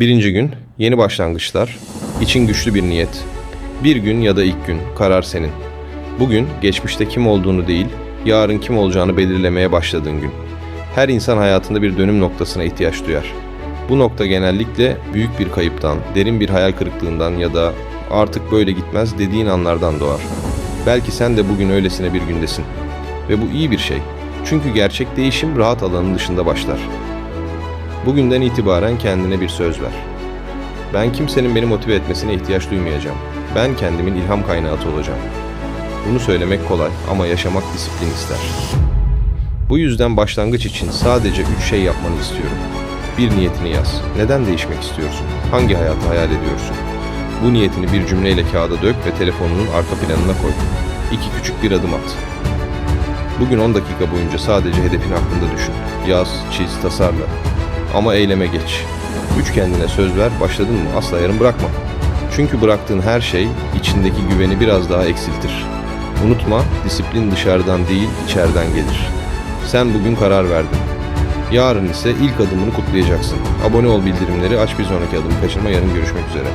Birinci gün, yeni başlangıçlar, için güçlü bir niyet. Bir gün ya da ilk gün, karar senin. Bugün, geçmişte kim olduğunu değil, yarın kim olacağını belirlemeye başladığın gün. Her insan hayatında bir dönüm noktasına ihtiyaç duyar. Bu nokta genellikle büyük bir kayıptan, derin bir hayal kırıklığından ya da artık böyle gitmez dediğin anlardan doğar. Belki sen de bugün öylesine bir gündesin. Ve bu iyi bir şey. Çünkü gerçek değişim rahat alanın dışında başlar. Bugünden itibaren kendine bir söz ver. Ben kimsenin beni motive etmesine ihtiyaç duymayacağım. Ben kendimin ilham kaynağı olacağım. Bunu söylemek kolay ama yaşamak disiplin ister. Bu yüzden başlangıç için sadece üç şey yapmanı istiyorum. Bir niyetini yaz. Neden değişmek istiyorsun? Hangi hayatı hayal ediyorsun? Bu niyetini bir cümleyle kağıda dök ve telefonunun arka planına koy. İki küçük bir adım at. Bugün 10 dakika boyunca sadece hedefin hakkında düşün. Yaz, çiz, tasarla. Ama eyleme geç. Üç kendine söz ver, başladın mı asla yarım bırakma. Çünkü bıraktığın her şey içindeki güveni biraz daha eksiltir. Unutma, disiplin dışarıdan değil, içeriden gelir. Sen bugün karar verdin. Yarın ise ilk adımını kutlayacaksın. Abone ol bildirimleri, aç bir sonraki adımı kaçırma, yarın görüşmek üzere.